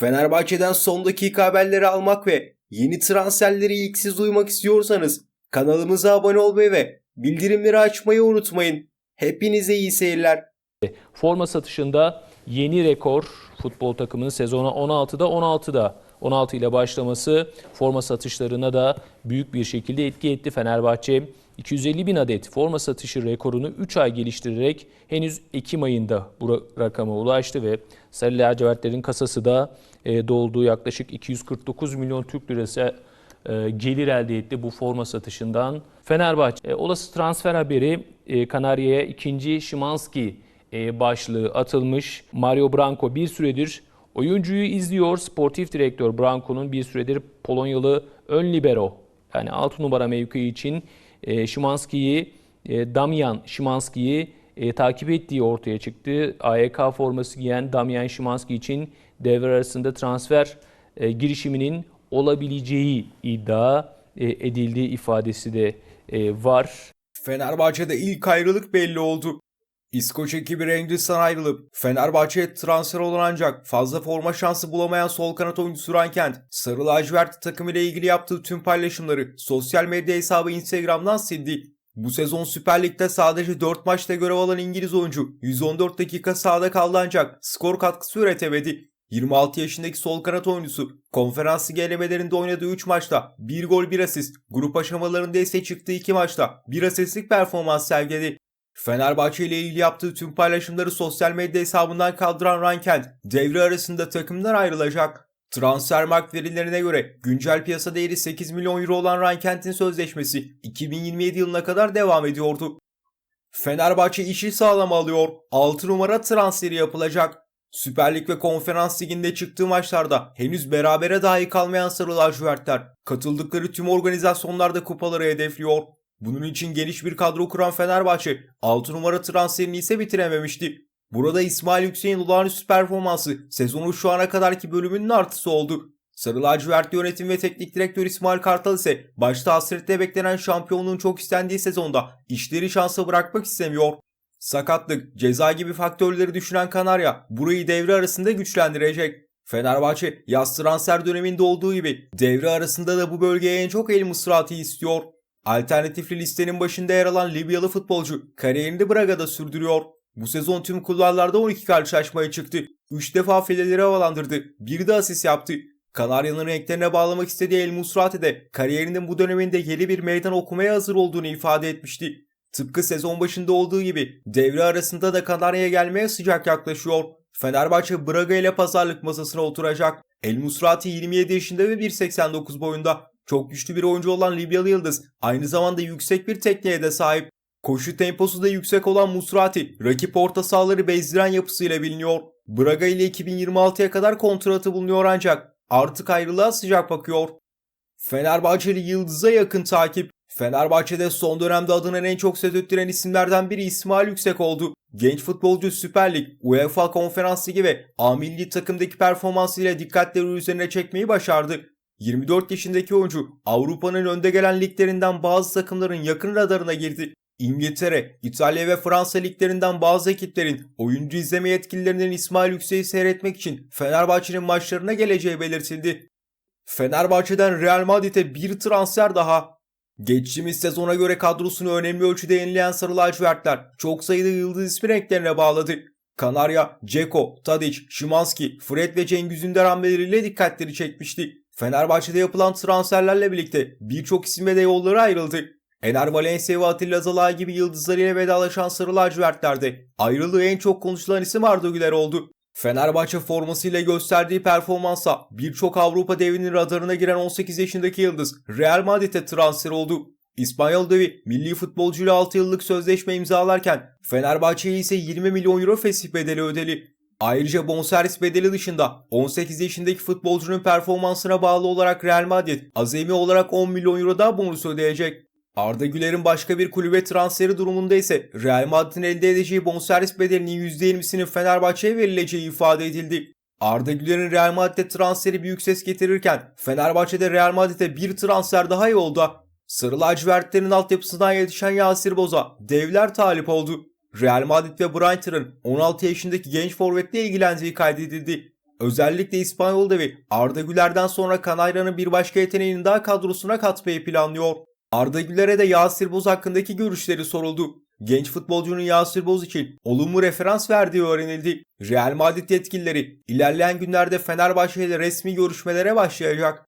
Fenerbahçe'den son dakika haberleri almak ve yeni transferleri ilk siz duymak istiyorsanız kanalımıza abone olmayı ve bildirimleri açmayı unutmayın. Hepinize iyi seyirler. Forma satışında yeni rekor futbol takımının sezona 16'da 16'da 16 ile başlaması forma satışlarına da büyük bir şekilde etki etti. Fenerbahçe 250 bin adet forma satışı rekorunu 3 ay geliştirerek henüz Ekim ayında bu rakama ulaştı ve Sarı Lacivertlerin kasası da e, dolduğu yaklaşık 249 milyon Türk lirası e, gelir elde etti bu forma satışından. Fenerbahçe e, olası transfer haberi Kanarya'ya ikinci Şimanski başlığı atılmış. Mario Branco bir süredir oyuncuyu izliyor. Sportif direktör Branco'nun bir süredir Polonyalı ön libero yani 6 numara mevkii için e, Şimanski'yi, e, Damian Şimanski'yi e, takip ettiği ortaya çıktı. AYK forması giyen Damian Şimanski için devre arasında transfer e, girişiminin olabileceği iddia e, edildiği ifadesi de e, var. Fenerbahçe'de ilk ayrılık belli oldu. İskoç ekibi Rangers'tan ayrılıp Fenerbahçe'ye transfer olan ancak fazla forma şansı bulamayan sol kanat oyuncusu Rankent, Sarı lacivert takımıyla ilgili yaptığı tüm paylaşımları sosyal medya hesabı Instagram'dan sildi. Bu sezon Süper Lig'de sadece 4 maçta görev alan İngiliz oyuncu 114 dakika sahada kaldı ancak skor katkısı üretemedi. 26 yaşındaki sol kanat oyuncusu konferans ligi elemelerinde oynadığı 3 maçta 1 gol 1 asist, grup aşamalarında ise çıktığı 2 maçta 1 asistlik performans sergiledi. Fenerbahçe ile ilgili yaptığı tüm paylaşımları sosyal medya hesabından kaldıran Rankent, devre arasında takımdan ayrılacak. Transfermarkt verilerine göre güncel piyasa değeri 8 milyon euro olan Rankent'in sözleşmesi 2027 yılına kadar devam ediyordu. Fenerbahçe işi sağlam alıyor. 6 numara transferi yapılacak. Süper Lig ve Konferans Ligi'nde çıktığı maçlarda henüz berabere dahi kalmayan Sarı lacivertler katıldıkları tüm organizasyonlarda kupaları hedefliyor. Bunun için geniş bir kadro kuran Fenerbahçe 6 numara transferini ise bitirememişti. Burada İsmail Yüksek'in olağanüstü performansı sezonun şu ana kadarki bölümünün artısı oldu. Sarı lacivertli yönetim ve teknik direktör İsmail Kartal ise başta hasretle beklenen şampiyonluğun çok istendiği sezonda işleri şansa bırakmak istemiyor. Sakatlık, ceza gibi faktörleri düşünen Kanarya burayı devre arasında güçlendirecek. Fenerbahçe yaz transfer döneminde olduğu gibi devre arasında da bu bölgeye en çok el mısratı istiyor. Alternatifli listenin başında yer alan Libyalı futbolcu kariyerini Braga'da sürdürüyor. Bu sezon tüm kulvarlarda 12 karşılaşmaya çıktı. 3 defa fileleri havalandırdı. Bir de asist yaptı. Kanarya'nın renklerine bağlamak istediği El Musrati de kariyerinin bu döneminde yeni bir meydan okumaya hazır olduğunu ifade etmişti. Tıpkı sezon başında olduğu gibi devre arasında da Kanarya'ya gelmeye sıcak yaklaşıyor. Fenerbahçe Braga ile pazarlık masasına oturacak. El Musrati 27 yaşında ve 1.89 boyunda. Çok güçlü bir oyuncu olan Libyalı Yıldız aynı zamanda yüksek bir tekniğe de sahip. Koşu temposu da yüksek olan Musrati, rakip orta sahaları bezdiren yapısıyla biliniyor. Braga ile 2026'ya kadar kontratı bulunuyor ancak artık ayrılığa sıcak bakıyor. Fenerbahçeli Yıldız'a yakın takip. Fenerbahçe'de son dönemde adına en çok söz ettiren isimlerden biri İsmail Yüksek oldu. Genç futbolcu Süper Lig, UEFA Konferans Ligi ve A milli takımdaki performansıyla dikkatleri üzerine çekmeyi başardı. 24 yaşındaki oyuncu Avrupa'nın önde gelen liglerinden bazı takımların yakın radarına girdi. İngiltere, İtalya ve Fransa liglerinden bazı ekiplerin oyuncu izleme yetkililerinin İsmail Yüksek'i seyretmek için Fenerbahçe'nin maçlarına geleceği belirtildi. Fenerbahçe'den Real Madrid'e bir transfer daha. Geçtiğimiz sezona göre kadrosunu önemli ölçüde yenileyen Sarı lacivertler çok sayıda yıldız ismi renklerine bağladı. Kanarya, Ceko, Tadic, Şimanski, Fred ve Cengiz Ünder hamleleriyle dikkatleri çekmişti. Fenerbahçe'de yapılan transferlerle birlikte birçok isimle de yolları ayrıldı. Ener Valencia ve Atilla Zalay gibi yıldızlarıyla vedalaşan Sarı lacivertlerde ayrılığı en çok konuşulan isim Arda Güler oldu. Fenerbahçe formasıyla gösterdiği performansa birçok Avrupa devinin radarına giren 18 yaşındaki yıldız Real Madrid'e transfer oldu. İspanyol devi milli futbolcuyla 6 yıllık sözleşme imzalarken Fenerbahçe'ye ise 20 milyon euro fesih bedeli ödeli. Ayrıca bonservis bedeli dışında 18 yaşındaki futbolcunun performansına bağlı olarak Real Madrid azami olarak 10 milyon euro daha bonus ödeyecek. Arda Güler'in başka bir kulübe transferi durumunda ise Real Madrid'in elde edeceği bonservis bedelinin %20'sinin Fenerbahçe'ye verileceği ifade edildi. Arda Güler'in Real Madrid'e transferi büyük ses getirirken Fenerbahçe'de Real Madrid'e bir transfer daha yolda. Sarı lacivertlerin altyapısından yetişen Yasir Boza devler talip oldu. Real Madrid ve Brighton'ın 16 yaşındaki genç forvetle ilgilendiği kaydedildi. Özellikle İspanyol devi Arda Güler'den sonra Kanayra'nın bir başka yeteneğini daha kadrosuna katmayı planlıyor. Arda Güler'e de Yasir Boz hakkındaki görüşleri soruldu. Genç futbolcunun Yasir Boz için olumlu referans verdiği öğrenildi. Real Madrid yetkilileri ilerleyen günlerde Fenerbahçe ile resmi görüşmelere başlayacak.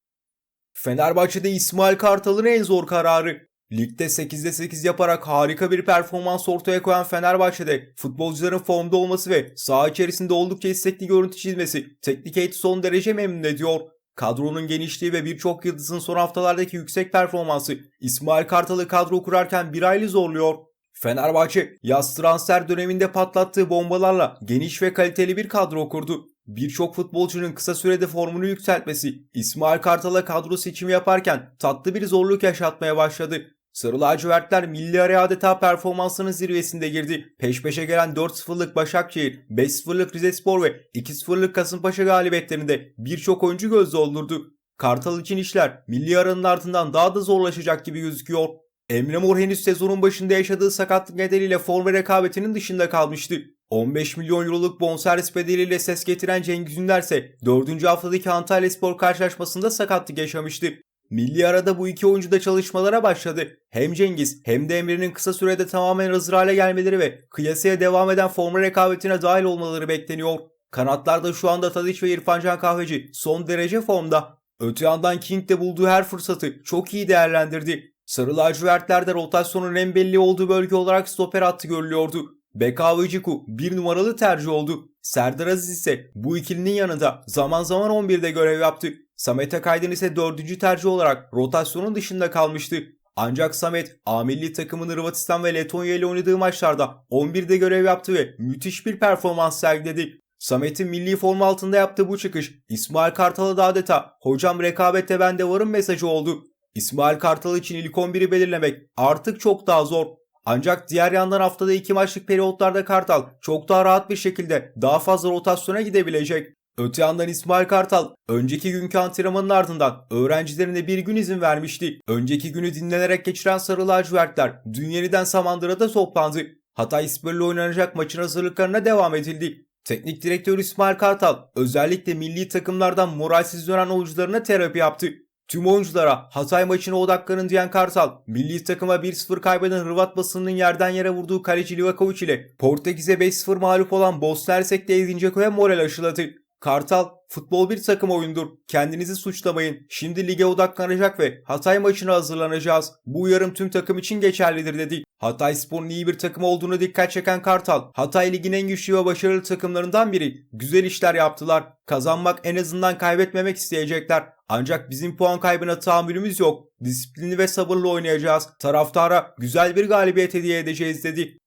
Fenerbahçe'de İsmail Kartal'ın en zor kararı. Ligde 8'de 8 yaparak harika bir performans ortaya koyan Fenerbahçe'de futbolcuların formda olması ve saha içerisinde oldukça istekli görüntü çizmesi teknik heyeti son derece memnun ediyor. Kadronun genişliği ve birçok yıldızın son haftalardaki yüksek performansı İsmail Kartal'ı kadro kurarken bir aylı zorluyor. Fenerbahçe yaz transfer döneminde patlattığı bombalarla geniş ve kaliteli bir kadro kurdu. Birçok futbolcunun kısa sürede formunu yükseltmesi İsmail Kartal'a kadro seçimi yaparken tatlı bir zorluk yaşatmaya başladı. Sarı lacivertler milli araya adeta performansının zirvesinde girdi. Peş peşe gelen 4-0'lık Başakşehir, 5-0'lık Rizespor ve 2-0'lık Kasımpaşa galibiyetlerinde birçok oyuncu göz doldurdu. Kartal için işler milli aranın ardından daha da zorlaşacak gibi gözüküyor. Emre Mor henüz sezonun başında yaşadığı sakatlık nedeniyle forma rekabetinin dışında kalmıştı. 15 milyon euroluk bonservis bedeliyle ses getiren Cengiz Ünder ise 4. haftadaki Antalya Spor karşılaşmasında sakatlık yaşamıştı. Milli arada bu iki oyuncu da çalışmalara başladı. Hem Cengiz hem de Emre'nin kısa sürede tamamen hazır hale gelmeleri ve kıyasaya devam eden forma rekabetine dahil olmaları bekleniyor. Kanatlarda şu anda Tadiç ve İrfancan Kahveci son derece formda. Öte yandan King de bulduğu her fırsatı çok iyi değerlendirdi. Sarı lacivertlerde rotasyonun en belli olduğu bölge olarak stoper hattı görülüyordu. Beka Ciku bir numaralı tercih oldu. Serdar Aziz ise bu ikilinin yanında zaman zaman 11'de görev yaptı. Samet Akaydın ise 4. tercih olarak rotasyonun dışında kalmıştı. Ancak Samet, A milli takımın Hırvatistan ve Letonya ile oynadığı maçlarda 11'de görev yaptı ve müthiş bir performans sergiledi. Samet'in milli forma altında yaptığı bu çıkış İsmail Kartal'a da adeta hocam rekabette ben de varım mesajı oldu. İsmail Kartal için ilk 11'i belirlemek artık çok daha zor. Ancak diğer yandan haftada iki maçlık periyotlarda Kartal çok daha rahat bir şekilde daha fazla rotasyona gidebilecek. Öte yandan İsmail Kartal önceki günkü antrenmanın ardından öğrencilerine bir gün izin vermişti. Önceki günü dinlenerek geçiren Sarı Lacivertler dün yeniden Samandıra'da toplandı. Hatay Spor'la oynanacak maçın hazırlıklarına devam edildi. Teknik direktör İsmail Kartal özellikle milli takımlardan moralsiz dönen oyuncularına terapi yaptı. Tüm oyunculara Hatay maçına odaklanın diyen Kartal, milli takıma 1-0 kaybeden Hırvat basınının yerden yere vurduğu kaleci Livakovic ile Portekiz'e 5-0 mağlup olan Bosna Hersek'te Edin Dzeko'ya moral aşıladı. Kartal, futbol bir takım oyundur. Kendinizi suçlamayın. Şimdi lige odaklanacak ve Hatay maçına hazırlanacağız. Bu uyarım tüm takım için geçerlidir dedi. Hatay Spor'un iyi bir takım olduğunu dikkat çeken Kartal, Hatay Lig'in en güçlü ve başarılı takımlarından biri. Güzel işler yaptılar. Kazanmak en azından kaybetmemek isteyecekler. Ancak bizim puan kaybına tahammülümüz yok. Disiplinli ve sabırlı oynayacağız. Taraftara güzel bir galibiyet hediye edeceğiz dedi.